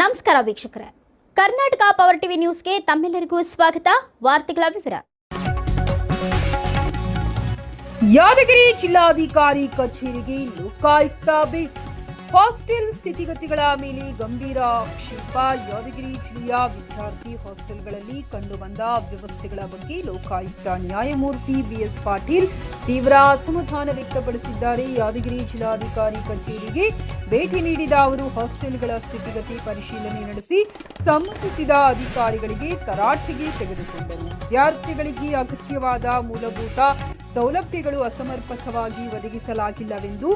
ನಮಸ್ಕಾರ ವೀಕ್ಷಕರೇ. Karnataka power TV ನ್ಯೂಸ್ಗೆ ತಮ್ಮೆಲ್ಲರಿಗೂ ಸ್ವಾಗತ. ವಾರ್ತೆಗಳ ವಿವರ. ಯಾದಗಿರಿ ಜಿಲ್ಲಾಧಿಕಾರಿ ಕಚೇರಿಗೆ ಲೋಕಾಯುಕ್ತ ಭೇಟಿ ಹಾಸ್ಟೆಲ್ ಸ್ಥಿತಿಗತಿಗಳ ಮೇಲೆ ಗಂಭೀರ ಆಕ್ಷೇಪ ಯಾದಗಿರಿ ಜಿಲ್ಲೆಯ ವಿದ್ಯಾರ್ಥಿ ಹಾಸ್ಟೆಲ್ಗಳಲ್ಲಿ ಕಂಡುಬಂದ ವ್ಯವಸ್ಥೆಗಳ ಬಗ್ಗೆ ಲೋಕಾಯುಕ್ತ ನ್ಯಾಯಮೂರ್ತಿ ಬಿಎಸ್ ಪಾಟೀಲ್ ತೀವ್ರ ಅಸಮಾಧಾನ ವ್ಯಕ್ತಪಡಿಸಿದ್ದಾರೆ. ಯಾದಗಿರಿ ಜಿಲ್ಲಾಧಿಕಾರಿ ಕಚೇರಿಗೆ ಭೇಟಿ ನೀಡಿದ ಅವರು, ಹಾಸ್ಟೆಲ್ಗಳ ಸ್ಥಿತಿಗತಿ ಪರಿಶೀಲನೆ ನಡೆಸಿ ಸಂಬಂಧಿಸಿದ ಅಧಿಕಾರಿಗಳಿಗೆ ತರಾಟೆಗೆ ತೆಗೆದುಕೊಂಡರು. ವಿದ್ಯಾರ್ಥಿಗಳಿಗೆ ಅಗತ್ಯವಾದ ಮೂಲಭೂತ ಸೌಲಭ್ಯಗಳು ಅಸಮರ್ಪಕವಾಗಿ ಒದಗಿಸಲಾಗಿಲ್ಲವೆಂದು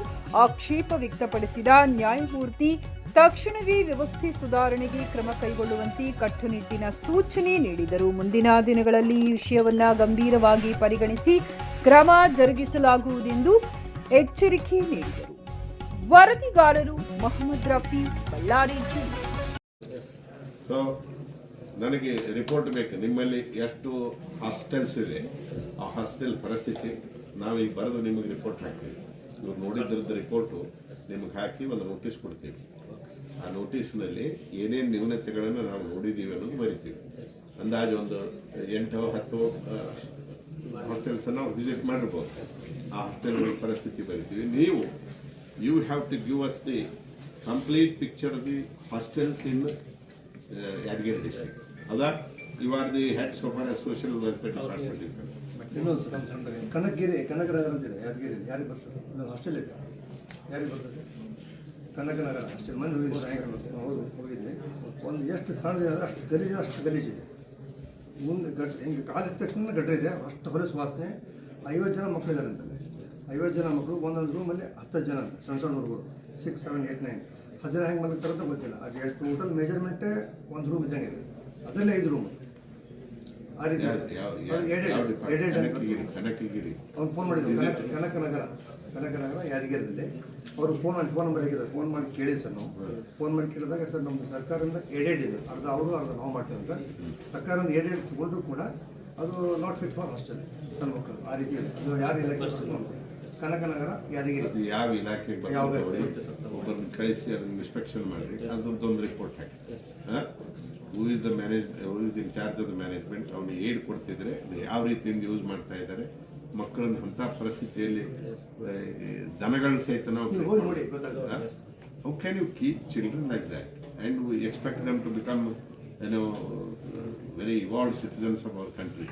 ಆಕ್ಷೇಪ ವ್ಯಕ್ತಪಡಿಸಿದ ನ್ಯಾಯಮೂರ್ತಿ, ತಕ್ಷಣವೇ ವ್ಯವಸ್ಥೆ ಸುಧಾರಣೆಗೆ ಕ್ರಮ ಕೈಗೊಳ್ಳುವಂತೆ ಕಟ್ಟುನಿಟ್ಟಿನ ಸೂಚನೆ ನೀಡಿದರು. ಮುಂದಿನ ದಿನಗಳಲ್ಲಿ ಈ ವಿಷಯವನ್ನ ಗಂಭೀರವಾಗಿ ಪರಿಗಣಿಸಿ ಕ್ರಮ ಜರುಗಿಸಲಾಗುವುದೆಂದು ಎಚ್ಚರಿಕೆ ನೀಡಿದರು. ವರದಿಗಾರರು ಮೊಹಮ್ಮದ್ ರಫಿ, ಬಳ್ಳಾರಿ ಜಿಲ್ಲೆ. ನನಗೆ ರಿಪೋರ್ಟ್ ಬೇಕು. ನಿಮ್ಮಲ್ಲಿ ಎಷ್ಟು ಹಾಸ್ಟೆಲ್ಸ್ ಇದೆ, ಆ ಹಾಸ್ಟೆಲ್ ಪರಿಸ್ಥಿತಿ, ನಾವೀಗ ಬರೆದು ನಿಮಗೆ ರಿಪೋರ್ಟ್ ಹಾಕ್ತೀವಿ. ಇವ್ರು ನೋಡಿದ್ರದ್ದು ರಿಪೋರ್ಟು ನಿಮಗೆ ಹಾಕಿ ಒಂದು ನೋಟಿಸ್ ಕೊಡ್ತೀವಿ. ಆ ನೋಟಿಸ್ನಲ್ಲಿ ಏನೇನು ನ್ಯೂನತೆಗಳನ್ನು ನಾವು ನೋಡಿದ್ದೀವಿ ಅನ್ನೋದು ಬರಿತೀವಿ. ಅಂದಾಜು ಒಂದು ಎಂಟು ಹತ್ತು ಹಾಸ್ಟೆಲ್ಸನ್ನು ನಾವು ವಿಸಿಟ್ ಮಾಡಿರ್ಬೋದು. ಆ ಹಾಸ್ಟೆಲ್ಗಳ ಪರಿಸ್ಥಿತಿ ಬರಿತೀವಿ. ನೀವು you have to give us the complete picture the hostels in Yadgiri district ಹೌದಾ? You are the heads of our social welfare department Kanakagiri, Kanakanagar ಅಂತಿದೆ ಯಾದಗಿರಿ, ಯಾರಿಗೆ ಬರ್ತದೆ? ಇನ್ನೊಂದು ಹಾಸ್ಟೆಲ್ ಇದೆ ಯಾರಿಗೆ ಬರ್ತದೆ? ಕನಕನಗರ ಹಾಸ್ಟೆಲ್ ಮನೆ. ಹೌದು ಹೋಗಿದ್ವಿ ಒಂದು ಎಷ್ಟು ಸಣ್ಣದಿದೆ ಅಂದರೆ ಅಷ್ಟು ಗಲೀಜು, ಅಷ್ಟು ಗಲೀಜಿದೆ ಮುಂದೆ ಗಟ್ ಹಿಂಗೆ ಕಾಲಿಟ್ಟ ತಕ್ಷಣ ಗಟ್ಟ ಇದೆ, ಅಷ್ಟು ಹೊಲಸು ವಾಸನೆ. ಐವತ್ತು ಜನ ಮಕ್ಕಳಿದ್ದಾರೆ ಅಂತಲ್ಲಿ ಐವತ್ತು ಜನ ಮಕ್ಕಳು ಒಂದೊಂದು ರೂಮಲ್ಲಿ ಹತ್ತು ಜನ ಸಣ್ಣ ಸಣ್ಣ ಹುಡುಗರು. ಸಿಕ್ಸ್ ಸೆವೆನ್ ಏಯ್ಟ್ ನೈನ್ ಹತ್ತು ಜನ ಹೆಂಗೆ ಮಲಗ್ತಾರಂತ ಗೊತ್ತಿಲ್ಲ. ಅದು ಎಷ್ಟು ಟೋಟಲ್ ಮೆಜರ್ಮೆಂಟೇ ಒಂದು ರೂಮ್ ಇದ್ದಂಗೆ ಇದೆ. ಅದರಲ್ಲೇ ಐದು ರೂಮ್ ಆ ರೀತಿ ಅವ್ನು ಫೋನ್ ಮಾಡಿದ್ರು. ಕನಕ ಕನಕನಗರ ಕನಕನಗರ ಯಾದಗಿರದಲ್ಲಿ ಅವರು ಫೋನ್ ಮಾಡಿ ಫೋನ್ ನಂಬರ್ ಹೇಗಿದ್ದಾರೆ ಫೋನ್ ಮಾಡಿ ಕೇಳಿ ಸರ್ ನಾವು. ಫೋನ್ ಮಾಡಿ ಕೇಳಿದಾಗ ಸರ್ ನಮ್ಮ ಸರ್ಕಾರದಿಂದ ಎಡೆಡ್ ಇದೆ. ಅರ್ಧ ಅವರು ಅರ್ಧ ನಾವು ಮಾಡ್ತೇವೆ ಅಂತ. ಸರ್ಕಾರದಿಂದ ಎಡೆಡ್ ತಗೊಂಡ್ರು ಕೂಡ ಅದು ನಾಟ್ ಫಿಟ್ ಫಾರ್ ಅಷ್ಟೇ ಸಣ್ಣ ಮಕ್ಕಳು. ಆ ರೀತಿ ಯಾರು ಇಲ್ಲ ಕನಕನಗರ ಯಾದಗಿರಿ. ಯಾವ ಇಲಾಖೆ ಬರ್ತದೆ ಒಬ್ಬರನ್ನ ಕಳಿಸಿ ಅದನ್ನ ಇನ್ಸ್ಪೆಕ್ಷನ್ ಮಾಡಿ ಅದ್ರದ್ದೊಂದು report hockey. Who? Is the manage who is in charge of the management ಅವ್ನಿಗೆ ಏಡ್ ಕೊಡ್ತಿದ್ರೆ ಅದು ಯಾವ ರೀತಿಯಿಂದ ಯೂಸ್ ಮಾಡ್ತಾ ಇದ್ದಾರೆ ಮಕ್ಕಳನ್ನ ಅಂತ ಪರಿಸ್ಥಿತಿಯಲ್ಲಿ ದನಗಳನ್ನ ಸಹಿತ ನಾವು how can you keep children like that and we expect them to become ಏನೋ very evolved citizens of our country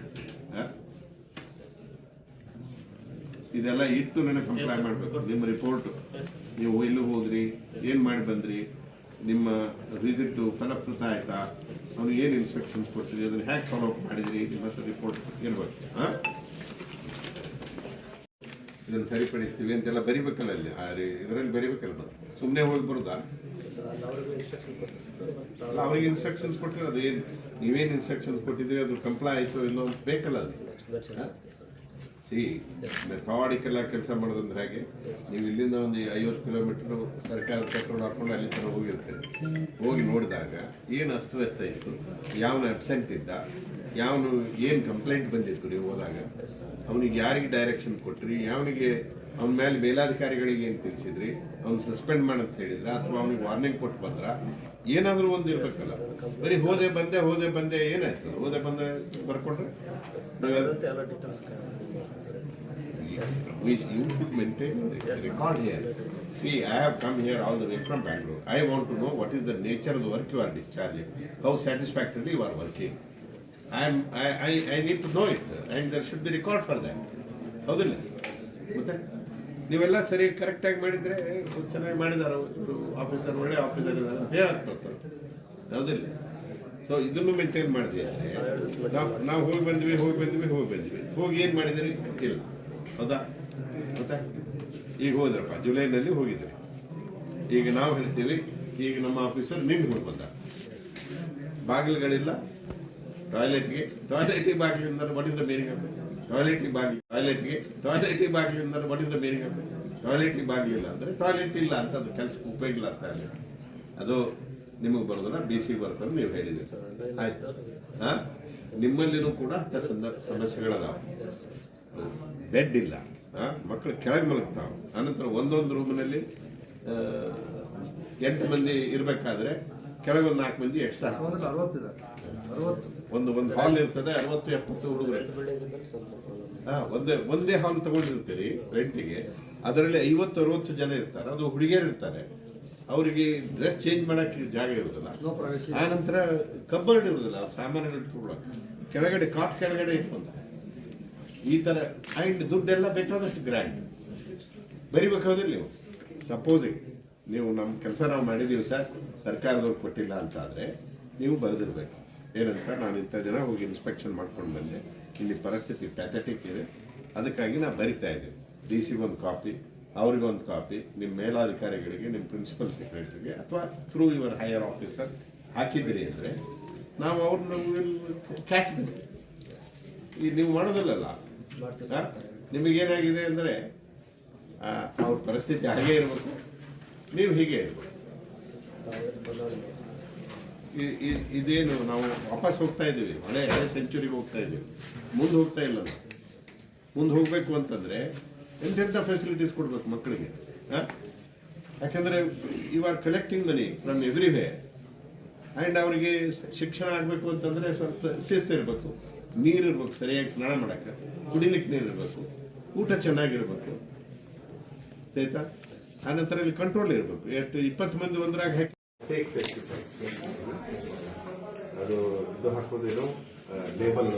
ಇದೆಲ್ಲ ಇಟ್ಟು ನನಗೆ ಕಂಪ್ಲೈ ಮಾಡಬೇಕು. ನಿಮ್ಮ ರಿಪೋರ್ಟ್ ನೀವು ಎಲ್ಲಿ ಹೋದ್ರಿ ಏನು ಮಾಡಿ ಬಂದ್ರಿ ನಿಮ್ಮ ವಿಸಿಟ್ ಫಲಪ್ರತ ಆಯ್ತಾ ಅವನು ಏನು ಇನ್ಸ್ಟ್ರಕ್ಷನ್ಸ್ ಕೊಟ್ಟಿದ್ರಿ ಅದನ್ನ ಹ್ಯಾಕ್ ಫಾಲೋ ಅಪ್ ಮಾಡಿದ್ರಿ ನಿಮ್ಮ ಹತ್ರ ರಿಪೋರ್ಟ್ ಇರ್ಬೇಕು. ಹಾಂ? ಇದನ್ನು ಸರಿಪಡಿಸ್ತೀವಿ ಅಂತೆಲ್ಲ ಬರಿಬೇಕಲ್ಲ ಅಲ್ಲಿ? ಆ ಇದರಲ್ಲಿ ಬರಿಬೇಕಲ್ಲ ಸುಮ್ಮನೆ ಹೋಗಿ ಬರುದಾ? ಅಲ್ಲ ಅವ್ರಿಗೆ ಇನ್ಸ್ಟ್ರಕ್ಷನ್ಸ್ ಕೊಟ್ಟಿರೋದು ಏನು? ನೀವೇನು ಇನ್ಸ್ಟ್ರಕ್ಷನ್ಸ್ ಕೊಟ್ಟಿದ್ರಿ ಅದು ಕಂಪ್ಲೈ ಆಯಿತು ಇಲ್ಲೋ ಬೇಕಲ್ಲ ಅದು ಸಿ ಮೆಥಾಡಿಕಲ್ ಕೆಲಸ ಮಾಡೋದಂದ್ರೆ ಹಾಗೆ, ನೀವು ಇಲ್ಲಿಂದ ಒಂದು ಐವತ್ತು ಕಿಲೋಮೀಟರ್ ಸರ್ಕಾರ ಪೆಟ್ರೋಲ್ ಹಾಕೊಂಡು ಅಲ್ಲಿ ತನಕ ಹೋಗಿರ್ತೀರಿ ಹೋಗಿ ನೋಡಿದಾಗ ಏನು ಅಸ್ತವ್ಯಸ್ತ ಇತ್ತು, ಯಾವನು ಅಬ್ಸೆಂಟ್ ಇದ್ದ, ಯಾವನು ಏನು ಕಂಪ್ಲೇಂಟ್ ಬಂದಿತ್ತು ನೀವು ಹೋದಾಗ, ಅವನಿಗೆ ಯಾರಿಗೆ ಡೈರೆಕ್ಷನ್ ಕೊಟ್ರಿ, ಯಾವನಿಗೆ ಅವನ ಮೇಲೆ ಮೇಲಾಧಿಕಾರಿಗಳಿಗೆ ಏನು ತಿಳಿಸಿದ್ರಿ, ಅವ್ನು ಸಸ್ಪೆಂಡ್ ಮಾಡಂತ ಹೇಳಿದ್ರ, ಅಥವಾ ಅವನಿಗೆ ವಾರ್ನಿಂಗ್ ಕೊಟ್ಟು ಬಂದ್ರ, ಏನಾದರೂ ಒಂದು ಇರ್ಬೇಕಲ್ಲ. ಬರೀ ಹೋದೆ ಬಂದೆ ಹೋದೆ ಬಂದೆ ಏನಾಯ್ತು? ಹೋದೆ ಬಂದೆ ಬರ್ಕೊಂಡ್ರೆ which you should maintain the record here. See, I have come here all the way from Bangalore. I want to know what is the nature of the work you are discharging, how satisfactorily you are working. I am, I, I, I need to know it, and there should be record for that. ಹೌದಿಲ್ಲ ಮತ್ತೆ ನೀವೆಲ್ಲ ಸರಿ ಕರೆಕ್ಟಾಗಿ ಮಾಡಿದರೆ ಚೆನ್ನಾಗಿ ಮಾಡಿದಾರೆ ಇವರು officer ಒಳ್ಳೆ ಆಫೀಸರ್ ಇದ್ದಾರೆ ಅಂತ ಹೇಳಕ್ಕೆ ಹೌದಿಲ್ಲ ಸೊ ಇದನ್ನು ಮೇಂಟೈನ್ ಅಷ್ಟೇ ನಾವು ನಾವು ಹೋಗಿ ಬಂದ್ವಿ ಹೋಗಿ ಬಂದ್ವಿ ಹೋಗಿ ಬಂದ್ವಿ ಹೋಗಿ ಏನು ಮಾಡಿದ್ರಿ ಇಲ್ಲ ಹೌದಾ ಈಗ ಹೋದ್ರಪ್ಪ, ಜುಲೈನಲ್ಲಿ ಹೋಗಿದ್ರು ಈಗ ನಾವು ಹೇಳ್ತೀವಿ, ಈಗ ನಮ್ಮ ಆಫೀಸರ್ ನಿಂಗೆ ಹೋಗಿ ಬಂದ. ಬಾಗಿಲುಗಳಿಲ್ಲ ಟಾಯ್ಲೆಟ್ಗೆ ಟಾಯ್ಲೆಟ್ ಬಾಗಿಲಿಂದ ಬಡಿದ ಆಫ್ ಟಾಯ್ಲೆಟ್ಗೆ ಬಾಗಿಲು ಟಾಯ್ಲೆಟ್ಗೆ ಟಾಯ್ಲೆಟ್ ಬಾಗಿಲಿಂದ ಬಡಿದ ಇಸ್ ಟಾಯ್ಲೆಟ್ ಬಾಗಿಲಿಲ್ಲ ಅಂದರೆ ಟಾಯ್ಲೆಟ್ ಇಲ್ಲ ಅಂತ ಅದು ಕೆಲಸಕ್ಕೆ ಉಪಯೋಗ ಇಲ್ಲ ಅಂತ ಅದು ನಿಮಗೆ ಬರೋದಿಲ್ಲ ಬಿ ಸಿ ಬರ್ತದೆ ನೀವು ಹೇಳಿದ್ರಿ. ಸರ್ ಆಯ್ತು. ಹಾಂ? ನಿಮ್ಮಲ್ಲಿನೂ ಕೂಡ ಅಂಥ ಸಂದ ಸಮಸ್ಯೆಗಳದಾವ. ಬೆಡ್ ಇಲ್ಲ. ಮಕ್ಕಳು ಕೆಳಗೆ ಮಲಗ್ತಾವ. ಅನಂತರ ಒಂದೊಂದು ರೂಮಿನಲ್ಲಿ ಎಂಟು ಮಂದಿ ಇರಬೇಕಾದ್ರೆ ಕೆಳಗೆ ಒಂದು ನಾಲ್ಕು ಮಂದಿ ಎಕ್ಸ್ಟ್ರಾ ಒಂದು ಒಂದು ಒಂದು ಹಾಲ್ ಇರ್ತದೆ ಅರವತ್ತು ಎಪ್ಪತ್ತು ಹುಡುಗರು. ಹಾ ಒಂದೇ ಒಂದೇ ಹಾಲ್ ತಗೊಂಡಿರ್ತೀರಿ ರೆಂಟಿಗೆ ಅದರಲ್ಲಿ ಐವತ್ತು ಅರವತ್ತು ಜನ ಇರ್ತಾರೆ. ಅದು ಹುಡುಗಿಯರು ಇರ್ತಾರೆ. ಅವರಿಗೆ ಡ್ರೆಸ್ ಚೇಂಜ್ ಮಾಡೋಕ್ಕೆ ಜಾಗ ಇರೋದಿಲ್ಲ ಆ ನಂತರ ಕಬ್ಬರ್ಡ್ ಇರೋದಿಲ್ಲ ಸಾಮಾನುಗಳು ಇಟ್ಕೊಳ್ಳೋಕೆ ಕೆಳಗಡೆ ಕಾಟ್ ಕೆಳಗಡೆ ಇಟ್ಕೊಂತಾರೆ. ಈ ತರ ಗ್ರ್ಯಾಂಡ್ ದುಡ್ಡೆಲ್ಲ ಬೇಕಾದಷ್ಟು ಗ್ರ್ಯಾಂಡ್ ಬರಿಬೇಕಾದ್ರೆ ನೀವು. ಸಪೋಸಿಂಗ್ ನೀವು ನಮ್ಮ ಕೆಲಸ ನಾವು ಮಾಡಿದೀವಿ ಸರ್, ಸರ್ಕಾರದವ್ರು ಕೊಟ್ಟಿಲ್ಲ ಅಂತ ಆದ್ರೆ ನೀವು ಬರೆದಿರ್ಬೇಕು. ಏನಂತ ನಾನು ಇಂಥ ಜನ ಹೋಗಿ ಇನ್ಸ್ಪೆಕ್ಷನ್ ಮಾಡ್ಕೊಂಡು ಬಂದೆ. ಇಲ್ಲಿ ಪರಿಸ್ಥಿತಿ ಪ್ಯಾಥೆಟಿಕ್ ಇದೆ. ಅದಕ್ಕಾಗಿ ನಾನು ಬರಿತಾ ಇದ್ದೀನಿ ಡಿ ಸಿ ಒಂದು ಕಾಪಿ ಅವ್ರಿಗೊಂದು ಕಾಪಿ ನಿಮ್ಮ ಮೇಲಾಧಿಕಾರಿಗಳಿಗೆ ನಿಮ್ಮ ಪ್ರಿನ್ಸಿಪಲ್ ಸೆಕ್ರೆಟರಿಗೆ ಅಥವಾ ಥ್ರೂ ಯುವರ್ ಹೈಯರ್ ಆಫೀಸರ್ ಹಾಕಿದ್ದೀರಿ ಅಂದರೆ ನಾವು ಅವ್ರನ್ನ ಕ್ಯಾಚ್ ಈ ನೀವು ಮಾಡೋದಿಲ್ಲಲ್ಲ? ನಿಮಗೇನಾಗಿದೆ ಅಂದರೆ ಅವ್ರ ಪರಿಸ್ಥಿತಿ ಹಾಗೆ ಇರಬೇಕು. ನೀವು ಹೀಗೆ ಇದೇನು ನಾವು ವಾಪಸ್ ಹೋಗ್ತಾ ಇದ್ದೀವಿ. ಹಳೆ ಹಳೆ ಸೆಂಚುರಿಗೆ ಹೋಗ್ತಾ ಇದ್ದೀವಿ. ಮುಂದೆ ಹೋಗ್ತಾ ಇಲ್ಲ ನಾವು ಮುಂದೆ ಹೋಗಬೇಕು ಅಂತಂದರೆ ಎಂತೆಂಥ ಫೆಸಿಲಿಟೀಸ್ ಕೊಡಬೇಕು ಮಕ್ಕಳಿಗೆ ಹಾಂ? ಯಾಕೆಂದರೆ you are collecting money from every way and ಅವರಿಗೆ ಶಿಕ್ಷಣ ಆಗಬೇಕು ಅಂತಂದರೆ ಸ್ವಲ್ಪ ಶಿಸ್ತು ಇರಬೇಕು ನೀರು ಇರ್ಬೇಕು ಸರಿಯಾಗಿ ಸ್ನಾನ ಮಾಡಕ್ಕೆ. ಕುಡಿಲಿಕ್ಕೆ ನೀರು ಇರಬೇಕು ಊಟ ಚೆನ್ನಾಗಿರ್ಬೇಕು. ಆಯ್ತಾ? ಆನಂತರ ಇಲ್ಲಿ ಕಂಟ್ರೋಲ್ ಇರಬೇಕು. ಎಷ್ಟು ಇಪ್ಪತ್ತು ಮಂದಿ ಒಂದ್ರಾಗ ಹಾಕಿ ಫೇಕ್ ಅದು ಇದು ಹಾಕೋದೇನು ಲೇಬಲ್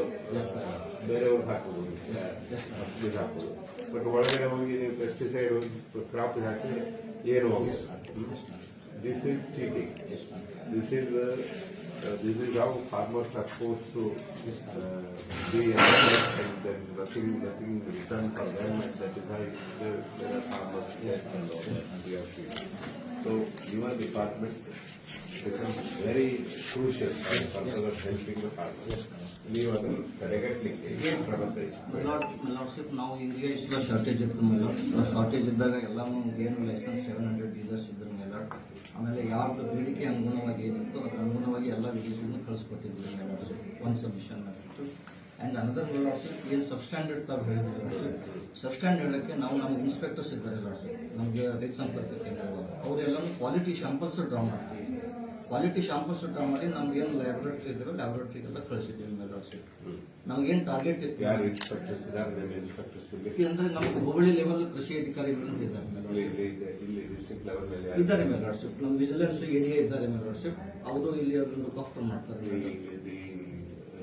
ಬೇರೆಯವ್ರು ಹಾಕೋದು. ಇದು ಹಾಕೋದು. ಬಟ್ ಒಳಗಡೆ ಹೋಗಿ ನೀವು ಪೆಸ್ಟಿಸೈಡ್ ಕ್ರಾಪ್ ಹಾಕಿ ಏನು? This is cheating. This is uh, uh, this is how farmers are forced to uh, be engaged and then nothing nothing return for them and that is why the, the farmers get and all that we are seeing. So your department becomes very crucial for the purpose of helping the farmers. ನೀವು ಅದನ್ನು ತಡೆಗಟ್ಟಲಿಕ್ಕೆ ಏನು ಕ್ರಮ ತೆಗೆದುಕೊಳ್ಳಿ? Lordship ನಾವು India is the shortage ಇತ್ತು ಮೇಲೆ shortage ಇದ್ದಾಗ ಎಲ್ಲ ಏನು ಲೈಸೆನ್ಸ್ ಸೆವೆನ್ ಹಂಡ್ರೆಡ್ ಡೀಲರ್ಸ್ ಇದ್ರ ಮೇಲೆ ಆಮೇಲೆ ಯಾರ್ದು ಬೇಡಿಕೆ ಅನುಗುಣವಾಗಿ ಏನಿತ್ತು ಅದಕ್ಕೆ ಅನುಗುಣವಾಗಿ ಎಲ್ಲ ವಿದೇಶವನ್ನು ಕಳಿಸ್ಕೊಟ್ಟಿದ್ವಿ ಲಾರ್ಡ್ಶಿಪ್ ಒಂದು ಸಬ್ಮಿಷನ್ ಆಗಿತ್ತು ಆ್ಯಂಡ್ ಅನದರ್ ಲಾರ್ಡ್ಶಿಪ್ ಏನು ಸಬ್ಸ್ಟ್ಯಾಂಡರ್ಡ್ ತಾವು ಹೇಳಿದ್ರು ಲಾರ್ಡ್ಶಿಪ್ ಸಬ್ಸ್ಟ್ಯಾಂಡರ್ಡಕ್ಕೆ ನಾವು ನಮ್ಮ ಇನ್ಸ್ಪೆಕ್ಟರ್ಸ್ ಇದ್ದಾರೆ ಲಾರ್ಡ್ಶಿಪ್ ನಮಗೆ ರೈತ ಸಂಪರ್ಕ ಕೇಂದ್ರ ಅವರೆಲ್ಲನೂ ಕ್ವಾಲಿಟಿ ಶಾಂಪಲ್ಸ್ ಡ್ರಾ ಮಾಡ್ತೀವಿ ಕ್ವಾಲಿಟಿ ಶಾಂಪಸ್ ಸುಟ್ಟ ಮಾಡಿ ನಮ್ಗೇನು ಲ್ಯಾಬೊರೇಟರಿ ಇದ್ರೆ ಲ್ಯಾಬೊರೇಟರಿಗೆಲ್ಲ ಕಳಿಸಿದ್ದೀವಿ ಮೇಲೆ ನಮ್ಗೇನು ಟಾರ್ಗೆಟ್ ಇತ್ತು? ಯಾರು ಇನ್ಸ್ಪೆಕ್ಟರ್ಸ್ ಇದ್ದಾರೆ ನಿಮ್ಮ ಇನ್ಸ್ಪೆಕ್ಟರ್ಸ್ ಅಂದ್ರೆ ನಮ್ಮ ಹೋಬಳಿ ಲೆವೆಲ್ ಕೃಷಿ ಅಧಿಕಾರಿಗಳು ಇದ್ದಾರೆ ಯಾರು ಇದ್ದಾರೆ ನಮ್ಮ ವಿಜಿಲೆನ್ಸ್ ಏರಿಯಾ ಇದ್ದಾರೆ ಮೇಡರ್ಶಿಪ್ ಅವರು ಇಲ್ಲಿ ಅದೊಂದು ಕಫ್ ಮಾಡ್ತಾರೆ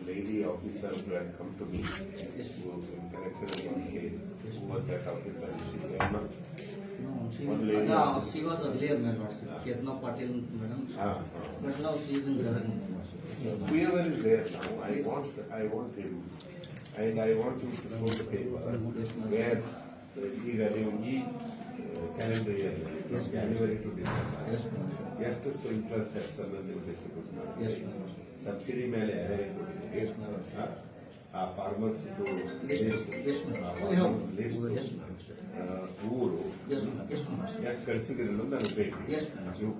lady officer who had come to me, Yes. who was in connection with one case, who was that officer, she came up. No, she- One lady. ಅದ, she was earlier ಮೇಡರ್ಶಿಪ್ Chetana Patil ಅಂತ madam Ah, ah. But ನಾವು seize in Whoever is there now, I want, I want him, and I want him to show the paper, Yes, ma'am. where uh, ಈಗ ನೀವು ಈ calendar year Yes, ma'am. January to December yes madam ಎಷ್ಟು sprinkler sets ಅನ್ನು ನೀವು distribute S ಮಾಡಿ madam subsidy ಮೇಲೆ ಯಾರ್ಯಾರಿಗೆ ಕೊಟ್ಟಿದ್ದೀರಿ? Yes, madam. ಫಾರ್ಮರ್ಸ್. ಊರು. ಯಾಕೆ ಕಳಿಸಿದ್ರಿ ಅನ್ನೋದು ನನಗೆ ಬೇಕು ಸರ್ ನೀವು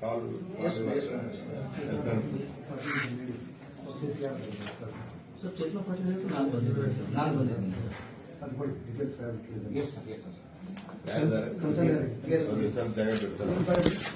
ಕಾಲ್. ಸರ್ ಚೇತನಾ ಪಾಟೀಲ್ ಹೇಳಿದ್ರು ನಾನು ಬಂದಿದ್ದೀನಿ ಸರ್. ನಾನು ಬಂದಿದ್ದೀನಿ ಸರ್. ಅದು ಕೊಡಿ details sir. Yes sir yes sir ಜಾಗ ಬಿಡ್ಸಲ್ಲ ನೀವಿನ್ನು